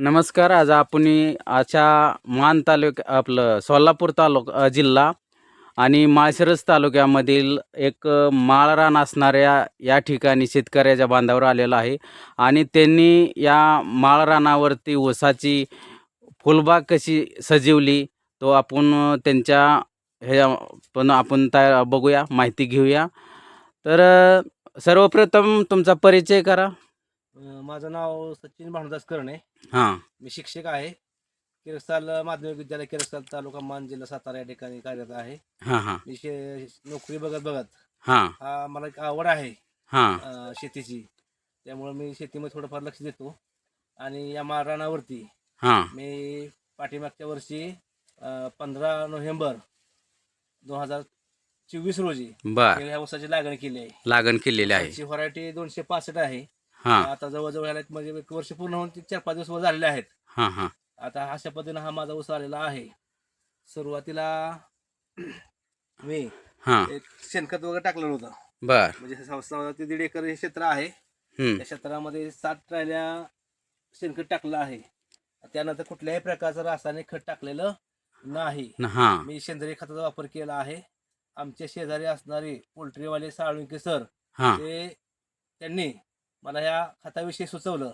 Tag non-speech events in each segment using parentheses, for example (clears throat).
नमस्कार आज आपण अशा मान तालुक्या आपलं सोलापूर तालुका जिल्हा आणि माळशिरस तालुक्यामधील एक माळरान असणाऱ्या या ठिकाणी शेतकऱ्याच्या बांधावर आलेला आहे आणि त्यांनी या माळरानावरती ऊसाची फुलबाग कशी सजवली तो आपण त्यांच्या हे पण आपण त्या बघूया माहिती घेऊया. तर सर्वप्रथम तुमचा परिचय करा. अं, माझं नाव सचिन भानुदास करणे. हां. मी शिक्षक आहे. किरसाल माध्यमिक विद्यालय किरसाल तालुका मान जिल्हा सातारा या ठिकाणी कार्यरत आहे. हां हां. मी शे नोकरी बघत बघत हां. हा मला एक आवड आहे. हां. अं, शेतीची. त्यामुळे मी शेतीमध्ये थोडंफार लक्ष देतो. आणि या माळरानावरती हां. मी पाठीमागच्या वर्षी पंधरा नोव्हेंबर दोन हजार चोवीस रोजी बर ह्या ऊसाची लागण केली आहे लागण केलेली आहे त्याची व्हरायटी दोनशे पासष्ट आहे हां. आता जवळजवळ ह्याला एक म्हणजे एक वर्ष पूर्ण होऊन ते चार पाच दिवस वर झालेले आहेत. हां हां. आता अशा पद्धतीनं हा माझा ऊस आलेला आहे. सुरुवातीला (clears throat) मी हां. एक शेणखत वगैरे टाकलेलं होतं. बर. म्हणजे ते दीड एकर हे क्षेत्र आहे. हम्म. त्या क्षेत्रामध्ये सात ट्रायल्या शेणखत टाकलं आहे. त्यानंतर कुठल्याही प्रकारचं रासायनिक खत टाकलेलं नाही. न- हां. मी सेंद्रिय खताचा वापर केला आहे. आमच्या शेजारी असणारे पोल्ट्रीवाले साळुंके सर हां. ते त्यांनी मला ह्या खताविषयी सुचवलं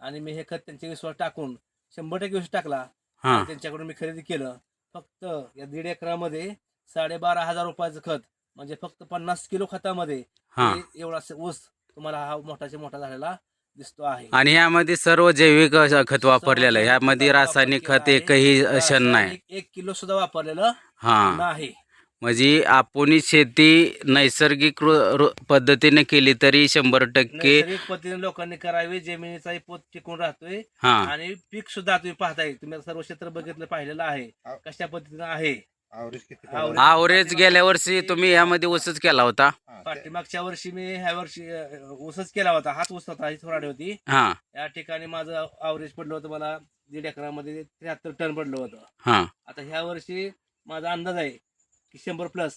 आणि मी हे खत त्यांच्या विश्वास टाकून शंभर टक्के विश्वास टाकला. हां. आणि त्यांच्याकडून मी खरेदी केलं. फक्त या दीड एकरामध्ये साडेबारा हजार रुपयाचं खत म्हणजे फक्त पन्नास किलो खतामध्ये हां. हे एवढा ऊस तुम्हाला हा मोठाचे मोठा झालेला दिसतो आहे. आणि यामध्ये सर्व जैविक अ, खत वापरलेलं आहे. यामध्ये रासायनिक खत एकही क्षण नाही. रासायनिक एक किलो सुद्धा वापरलेलं हां. नाही. म्हणजे आपण शेती नैसर्गिक रु- रु- पद्धतीने केली तरी शंभर टक्के नैसर्गिक पद्धतीने लोकांनी करावी जमिनीचाही पोत टिकून राहतोय. हां. आणि पीक सुद्धा तुम्ही पाहताय तुम्ही आता सर्व क्षेत्र बघितलं पाहिलेलं आहे. कशा पद्धतीनं आहे? आवरेज किती आवरेज- आवरेज गेल्या वर्षी तुम्ही यामध्ये ऊसच केला होता. हा, ते- पाठीमागच्या वर्षी मी ह्या वर्षी अं, ऊसच केला होता. हाच ऊस होता ही थोराडी होती. हां. या ठिकाणी माझं आवरेज पडलं होतं मला दीड एकरामध्ये त्र्याहत्तर टन पडलं होतं. हां. आता ह्या वर्षी माझा अंदाज आहे की शंभर प्लस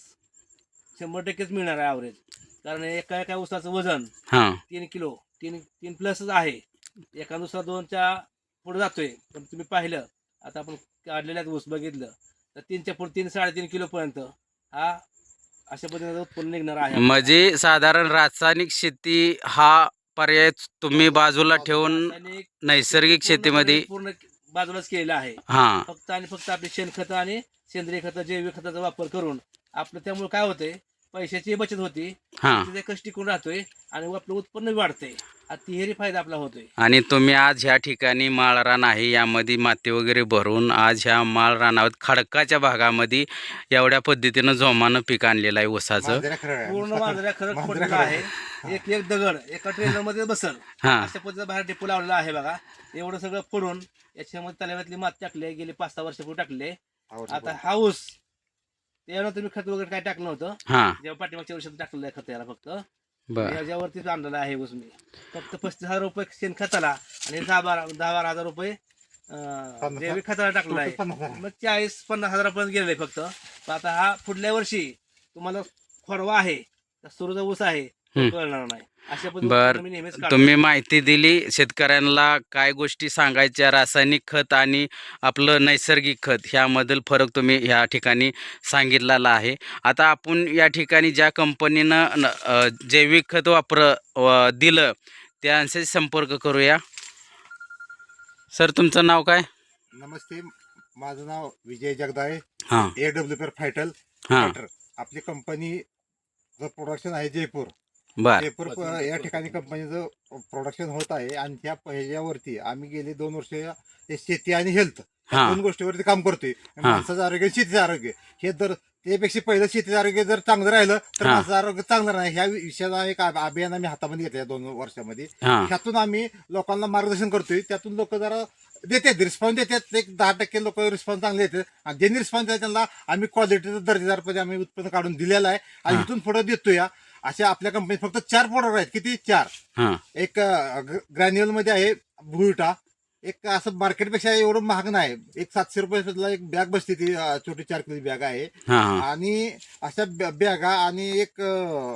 शंभर टक्केच मिळणार आहे आवरेज कारण एका एका ऊसाचं वजन हां. तीन किलो तीन तीन प्लसच आहे. एका दुसरा दोनच्या पुढे जातोय. पण तुम्ही पाहिलं आता आपण काढलेल्यात ऊस बघितलं तर तीनच्या पुढे तीन साडेतीन किलो पर्यंत हा अशा पद्धतीने उत्पन्न निघणार आहे. म्हणजे साधारण रासायनिक शेती हा पर्याय तुम्ही बाजूला ठेवून रासायनिक नैसर्गिक शेतीमध्ये पूर्ण बाजूलाच केलेला आहे. हां. फक्त आणि फक्त आपले शेणखत आणि सेंद्रिय खत जैविक खताचा वापर करून आपलं त्यामुळे काय होतंय? पैशाची बचत होती. हां. तिथे कष्ट टिकून राहतोय आणि आपलं उत्पन्न वाढतंय. तिहेरी फायदा आपला होतोय. आणि तुम्ही आज ह्या ठिकाणी माळ रान आहे यामध्ये माती वगैरे भरून आज ह्या माळ रानावर खडकाच्या भागामध्ये एवढ्या पद्धतीनं जोमानं पीक आणलेलं आहे ऊसाचं. खरं. पूर्ण मांजऱ्या खरंच मांजऱ्या पडलेला खरं आहे. एक एक दगड एका ट्रेलरमध्ये बसल. हां. अशा पद्धतीचा बाहेर टिपू लावलेला आहे बघा. एवढं सगळं फोडून याच्यामध्ये तलाव्यातली माती टाकली आहे गेली पाच सहा वर्षापूर्वी टाकले. आता बरोबर. हा त्यानंतर मी खत वगैरे काय टाकलं नव्हतं? हां. जेव्हा पाठीमागच्या वर्षात टाकलेलं आहे खत याला फक्त. बर. याच्यावरतीच आणलेला आहे ऊस मी फक्त पस्तीस हजार रुपये शेणखताला आणि दहा बारा दहा बारा हजार रुपये अं, जैविक खताला टाकलेला आहे. मग चाळीस पन्नास हजारापर्यंत गेलेलं फक्त. पण आता हा पुढल्या वर्षी तुम्हाला खोडवा आहे का सुरूचा ऊस आहे तो. कळणार नाही. अशा बर. पद्धतीने मी नेहमीच काढतो. तुम्ही माहिती दिली शेतकऱ्यांना काय गोष्टी सांगायच्या रासायनिक खत आणि आपलं नैसर्गिक खत ह्यामधील फरक तुम्ही ह्या ठिकाणी सांगितलेला आहे. आता आपण या ठिकाणी ज्या कंपनीनं न- अ, जैविक खत वापर व- दिलं त्यांशी संपर्क करूया. सर तुमचं नाव काय? नमस्ते. माझं नाव विजय जगदाळे. हां. ए डब्ल्यू पर फायटल हां. फायटर आपली कंपनी प्रोडक्शन आहे जयपूर. बर. जयपूर प- या ठिकाणी कंपनीचं प्रोडक्शन होत आहे आणि त्या ह्याच्यावरती आम्ही गेली दोन वर्ष ते शेती आणि हेल्थ हां. दोन गोष्टीवरती काम करतोय. हां. माणसाचं आरोग्य शेतीचं आरोग्य. हे जर त्यापेक्षा पहिलं शेतीचं आरोग्य जर चांगलं राहिलं तर हां. माणसाचं आरोग्य चांगलं नाही ह्या विषयाचा एक अभ- अभियान आम्ही हातामध्ये घेतलं या दोन वर्षामध्ये. हां. ह्यातून आम्ही लोकांना मार्गदर्शन करतोय. त्यातून लोक जरा देतात रिस्पॉन्स देतात एक दहा टक्के लोक रिस्पॉन्स चांगले देतात आणि ज्यांनी रिस्पॉन्स द्या त्यांना आम्ही क्वालिटीचं दर्जेदारपणे आम्ही उत्पन्न काढून दिलेलं आहे. आणि हा. इथून पुढे देतो या अशा आपल्या कंपनीत फक्त चार प्रोडक्ट आहेत. किती? चार. हां. एक ग्रॅन्युअलमध्ये आहे भुईटा एक असं मार्केटपेक्षा एवढं महाग नाही. एक सातशे रुपयाला एक बॅग बसते ती छोटी चार किलो बॅग आहे. हां हां. आणि अशा बॅगा आणि एक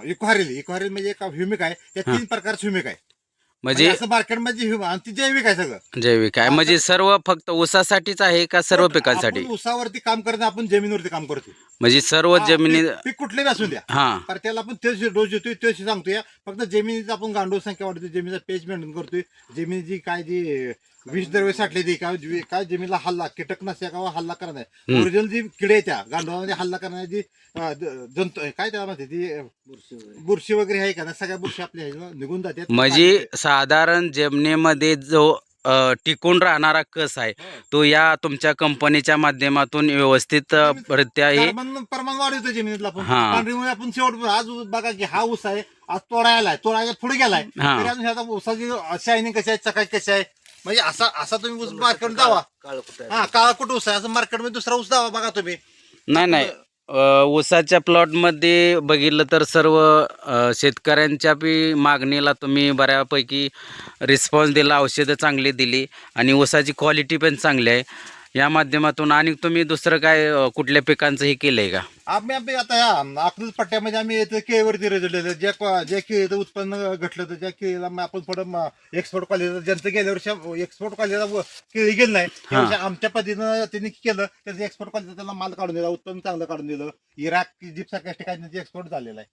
इक्वारेल इक्वारेल म्हणजे एक ह्युमिक आहे. त्या. तीन प्रकारचे ह्युमिक आहे. म्हणजे म्हणजे असं मार्केटमध्ये हे- आणि ती जैविक आहे सगळं. जैविक आहे. म्हणजे सर्व फक्त ऊसासाठीच आहे का सर्व पिकांसाठी? आपण उसावरती काम करत नाही, आपण जमिनीवरती काम करतो म्हणजे सर्व हा, जमिनी पीक- पीक कुठले बी असून द्या. हा. त्याला आपण तेच डोस देतोय तेच सांगतोय. फक्त जमिनीचा आपण गांडूळ संख्या वाढतोय जमिनीचा पेज मेंटेन करतोय. जमिनीची काय जी विष द्रव्य साठले ती काय जी- काय जमिनीला हल्ला कीटकनाशक किंवा हल्ला करणार हम्म. ओरिजिनल जी किडे आहेत त्या गांडूळामध्ये हल्ला करणारी जी अं, ज- जंतू काय त्याला म्हणते ती? बुरशी वगैरे. आहे का ना सगळ्या बुरशी आपल्या निघून जातात. म्हणजे साधारण जमिनीमध्ये जो अ, टिकून राहणारा कस आहे तो या तुमच्या कंपनीच्या माध्यमातून व्यवस्थित रित्या हे कार्बन प्रमाण वाढवतो जमिनीतला आपण. हा. पांढरीमुळे आपण शेवट आज बघा की हा ऊस आहे आज तोडायला आहे तोडायला पुढे गेलाय. हा. तरी अजून ह्याचा ऊसाची शायनिंग कशी आहे चकाकी कशी आहे? म्हणजे असा असा तुम्ही ऊस मार्केट जावा. हा काळा कुठं ऊस आहे? असं मार्केटमध्ये दुसरा ऊस जावा बघा तुम्ही. नाही नाही. ऊसाच्या प्लॉटमध्ये बघितलं तर सर्व शेतकऱ्यांच्या बी मागणीला तुम्ही बऱ्यापैकी रिस्पॉन्स दिला औषधं चांगली दिली आणि ऊसाची क्वालिटी पण चांगली आहे. या माध्यमातून आणि तुम्ही दुसरं काय अ, कुठल्या पिकांचं हे केलं आहे का? आम्ही आम्ही आता या अकलूज पट्ट्यामध्ये आम्ही इथं केळीवरती दिले ज्या क्वा- ज्या केळीचं उत्पन्न घटलं तर त्या केळीला मग आपण थोडं एक्सपोर्ट क्वालिटी ज्यांचं गेल्या वर्षी एक्सपोर्ट क्वालिटीला केळी गेलं नाही त्या वर्षी आमच्या पद्धतीनं त्यांनी केलं त्याचं एक्सपोर्ट क्वालिटी त्याला माल काढून दिला उत्पन्न चांगलं काढून दिलं. इराक जिप्सा ठिकाणी एक्सपोर्ट झालेला आहे.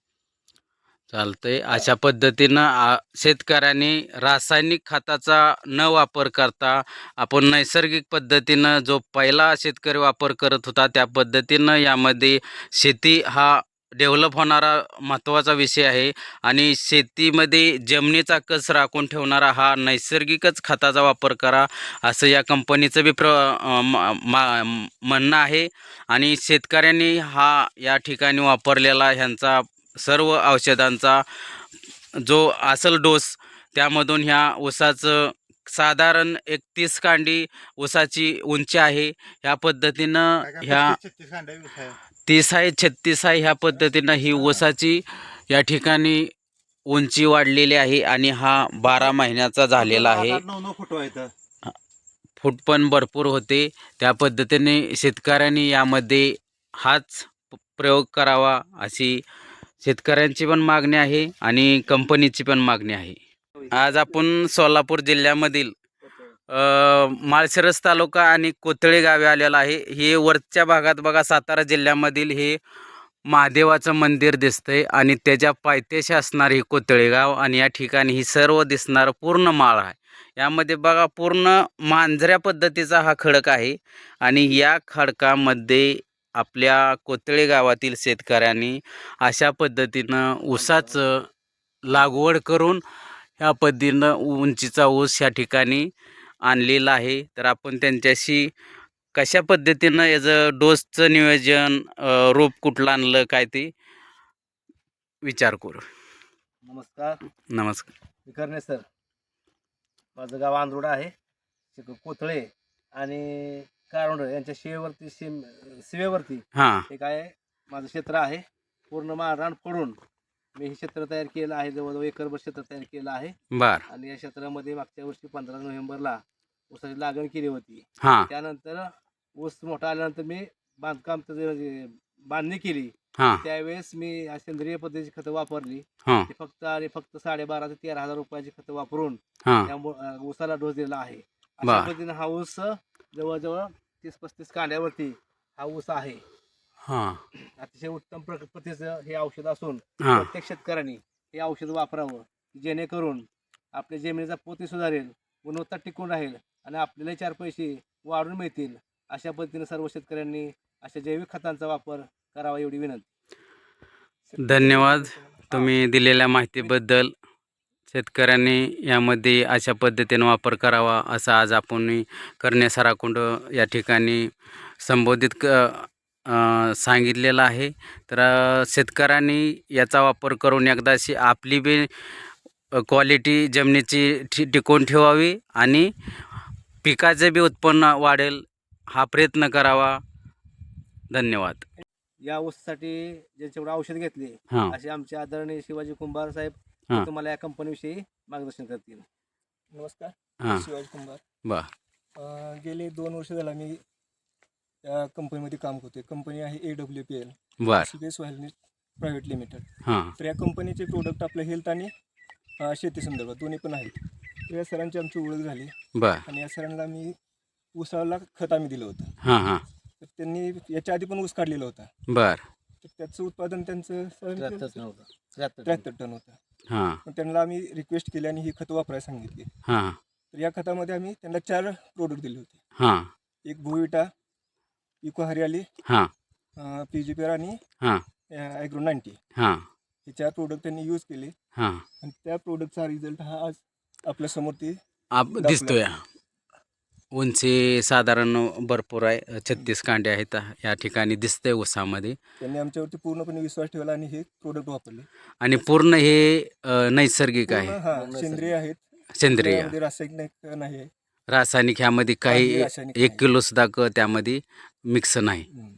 चालतंय. अशा पद्धतीनं आ, शेतकऱ्यांनी रासायनिक खताचा न वापर करता आपण नैसर्गिक पद्धतीनं जो पहिला शेतकरी वापर करत होता त्या पद्धतीनं यामध्ये शेती हा डेव्हलप होणारा महत्त्वाचा विषय आहे. आणि शेतीमध्ये जमिनीचा कस राखून ठेवणारा हा नैसर्गिकच खताचा वापर करा असं या कंपनीचं बी प्र अं, म- मा- म्हणणं आहे. आणि शेतकऱ्यांनी हा या ठिकाणी वापरलेला ह्यांचा सर्व औषधांचा जो असल डोस त्यामधून ह्या ऊसाचं साधारण एक तीस कांडी ऊसाची उंची आहे. ह्या पद्धतीनं ह्या. तीस आहे छत्तीस आहे. ह्या पद्धतीनं ही ऊसाची या ठिकाणी उंची वाढलेली आहे आणि हा बारा महिन्याचा झालेला आहे. फूट पण भरपूर होते. त्या पद्धतीने शेतकऱ्यांनी यामध्ये हाच प्रयोग करावा अशी शेतकऱ्यांची पण मागणी आहे आणि कंपनीची पण मागणी आहे. आज आपण सोलापूर जिल्ह्यामधील माळशिरस तालुका आणि कोथळे गावे आलेला आहे. हे वरच्या भागात बघा सातारा जिल्ह्यामधील हे महादेवाचं मंदिर दिसतंय आणि त्याच्या पायथ्याशी असणार हे कोथळे गाव आणि या ठिकाणी ही सर्व दिसणार पूर्ण माळ आहे. यामध्ये बघा पूर्ण मांजऱ्या पद्धतीचा हा खडक आहे आणि या खडकामध्ये आपल्या कोथळे गावातील शेतकऱ्यांनी अशा पद्धतीनं ऊसाचं लागवड करून ह्या पद्धतीनं उंचीचा ऊस या ठिकाणी आणलेला आहे. तर आपण त्यांच्याशी कशा पद्धतीनं याचं डोसचं नियोजन रोप कुठलं आणलं काय ते विचार करू. नमस्कार. नमस्कार. मी करणे सर. माझं गाव आंधरोडा आहे. कोथळे आणि कारोंड यांच्या शिवेवरती शिम शिवेवरती हां. हे काय माझं क्षेत्र आहे. पूर्ण माळरान फोडून मी हे क्षेत्र तयार केलं आहे जवळजवळ एकरभर क्षेत्र तयार केलं आहे. बर. आणि या क्षेत्रामध्ये मागच्या वर्षी पंधरा नोव्हेंबरला ऊसाची लागण केली होती. हां. त्यानंतर ऊस मोठा आल्यानंतर मी बांधकाम बांधणी केली हां. त्यावेळेस मी या सेंद्रिय पद्धतीची खतं वापरली. हां. ते फक्त आणि फक्त साडेबारा ते तेरा हजार रुपयाची खतं वापरून हां. त्या मु- अं, ऊसाला डोस दिला आहे. बर. पद्धतीने हा ऊस जवळजवळ तीस पस्तीस कांड्यावरती हा ऊस आहे. हां. अतिशय उत्तम प्र- प्रतीचं हे औषध असून हां. प्रत्येक शेतकऱ्यांनी हे औषध वापरावं जेणेकरून आपल्या जमिनीचा पोती सुधारेल गुणवत्ता टिकून राहील आणि आपल्याला चार पैसे वाढून मिळतील अशा पद्धतीने सर्व शेतकऱ्यांनी अशा जैविक खतांचा वापर करावा एवढी विनंती. धन्यवाद. तुम्ही दिलेल्या माहितीबद्दल शेतकऱ्यांनी यामध्ये अशा पद्धतीनं वापर करावा असं आज आपण करणे सराकुंड या ठिकाणी संबोधित क सांगितलेलं आहे. तर शेतकऱ्यांनी याचा वापर करून एकदाशी आपली बी क्वालिटी जमिनीची ठि टिकवून ठेवावी आणि पिकाचं बी उत्पन्न वाढेल हा प्रयत्न करावा. धन्यवाद. या ऊसासाठी ज्यांच्याकडे औषध घेतले हां. असे आमचे आदरणीय शिवाजी कुंभार साहेब हां. ते तुम्हाला या कंपनीविषयी मार्गदर्शन करतील. नमस्कार हां. शिवाजी कुंभार. अं, गेले दोन वर्ष झाला मी त्या कंपनीमध्ये काम करतोय. कंपनी आहे ए डब्ल्यू पी एल बर. Sukesh private limited. हां. तर या कंपनीचे प्रोडक्ट आपलं हेल्थ आणि अं, शेती संदर्भात दोन्ही पण आहेत. तर या सरांची आमची ओळख झाली. बर. आणि या सरांना मी ऊसाला खत आम्ही दिलं होतं. हां हां. तर त्यांनी याच्या आधी पण ऊस काढलेला होता. बर. तर त्याचं उत्पादन त्यांचं त्र्याहत्तर. त्र्याहत्तर टन होतं. हां. मग त्यांना आम्ही रिक्वेस्ट केली आणि ही खतं वापरायला सांगितली. हां. तर या खतामध्ये आम्ही त्यांना चार प्रोडक्ट दिले होते. हां. एक भुविटा इको हरियाली हां. पी जी पेर आणि हां. ॲग्रो नाईन्टी हां. हे चार प्रोडक्ट त्यांनी यूज केले. हां. आणि त्या प्रोडक्टचा रिझल्ट हा आज आपल्यासमोर ते आप दिसतोय. उंची साधारण भरपूर आहे. छत्तीस कांडे आहेत या ठिकाणी दिसतंय ऊसामध्ये. त्यांनी आमच्यावरती पूर्णपणे विश्वास ठेवला आणि हे प्रोडक्ट वापरले. आणि पूर्ण हे अ, नैसर्गिक आहे. हा सेंद्रिय आहेत. सेंद्रिय. रासायनिक नाही आहे. रासायनिक ह्यामध्ये काही रासायनिक एक नाही. किलो सुद्धा क त्यामध्ये मिक्स नाही. हम्म.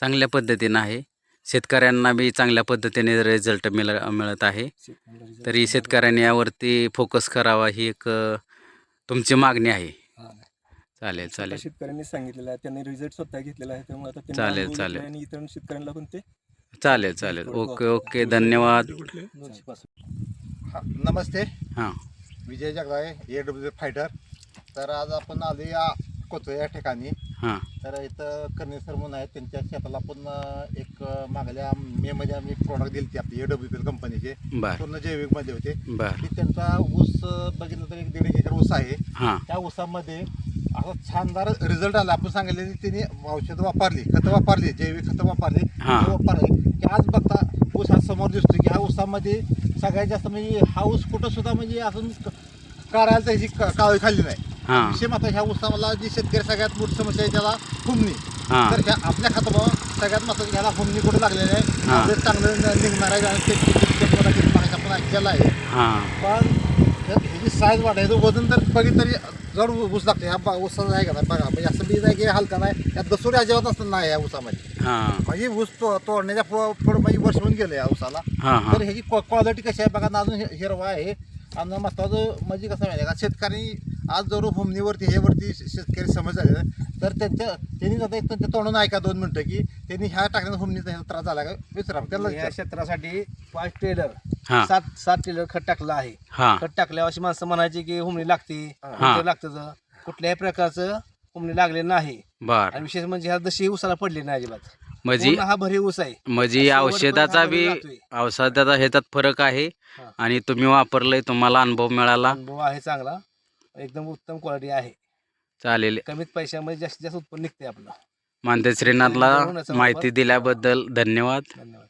चांगल्या पद्धतीनं आहे. शेतकऱ्यांना बी चांगल्या पद्धतीने रिझल्ट मिळ मिळत आहे. शेतकऱ्याला result तरी चांगला शेतकऱ्यांनी यावरती फोकस करावा ही एक अ, तुमची मागणी आहे. चालेल स्वतः चालेल. शेतकऱ्यांनी सांगितलेलं आहे त्यांनी रिझल्ट स्वतः घेतलेला आहे त्यामुळे आता त्यांनी चालेल, अनुभव चालेल. आणि इतर शेतकऱ्यांना पण ते चालेल चालेल. Okay okay. धन्यवाद. हा, नमस्ते. हां. Vijay Jagdale A W fighter तर आज आपण आले या कोथो या ठिकाणी. हां. तर इथं करणे सर म्हणून आहेत त्यांच्या शेताला आपण अं, एक अं, मागल्या मे मध्ये आम्ही प्रॉडक्ट दिली ती आपली ए डब्ल्यू पी कंपनीचे बर. पूर्ण जैविकमध्ये होते. बर. की त्यांचा ऊस अं, बघितलं तर एक दीड एकर ऊस आहे. हां. त्या ऊसामध्ये असा छानदार रिझल्ट आला. आपण सांगितले त्यांनी औषधं वापरली खतं वापरली जैविक खतं वापरली. हां. ते वापरली. की आज बघता ऊस हा समोर दिसतो की ह्या ऊसामध्ये सगळ्यात जास्त म्हणजे हा ऊस कुठं सुद्धा म्हणजे अजून क- काढायला त्याची क- काळी खाल्ली नाही. हां. विषय मात्र ह्या ऊसाला जी शेतकरी सगळ्यात मोठी समस्या आहे त्याला हुमणी हां. तर ह्या आपल्या खात्यामुळं सगळ्यात महत्वाचं ह्याला हुमणी कुठं लागलेली आहे. आपलं चांगलं निघणार आहे आणि ते- ते- ते- ते product मागायचं आपण ऐकलेलं आहे. हां. पण ह्या- ह्याची साईज वाढायचं वजन तर बघितलं तरी जड ऊस लागते ह्या बा- ऊसाचं आहे का नाही? बघा म्हणजे असं बीज आहे की हलका नाही. यात दसोरी अजिबात असतं नाही या ऊसामध्ये. हां. म्हणजे ऊस तो तोडण्याच्या पुढं पुढं म्हणजे वर्ष होऊन गेलं या ऊसाला. हां हां. तर ह्याची क्वालिटी कशी आहे? बघा ना अजून हि- हिरवा आहे. आणि महत्वाचं म्हणजे कसं माहिती आहे का? शेतकरी आज जर हुमणीवरती हे वरती शेतकरी समज झाले तर त्यांच्या त्यांनी आता एक त्यांच्या तोंडून ऐका दोन मिनटं की त्यांनी ह्या टाकण्याचा हुमणीचा ह्याचा त्रास झाला का? विचारा त्याला या. क्षेत्रासाठी पाच टेलर हां. सात सात टेलर खत टाकलं आहे. हां. खत टाकल्यावर अशी माणसं म्हणायची की हुमणी लागते. हा. हुमणी लागतं कुठल्याही प्रकारचं हुमणी लागले नाही. बर. आणि विशेष म्हणजे ह्या दशी उसाला पडली नाही अजिबात. म्हणजे हा भरी ऊस आहे. म्हणजे औषधाचा हा बी. औषधाचा ह्याच्यात फरक आहे. हां. आणि तुम्ही वापरलंय तुम्हाला अनुभव मिळाला. अनुभव आहे चांगला. एकदम उत्तम क्वालिटी आहे. चालेल. कमीत पैशामध्ये जास्तीत जास्त उत्पन्न निघते आपलं. मानते श्रीनाथला. माहिती दिल्याबद्दल धन्यवाद. धन्यवाद.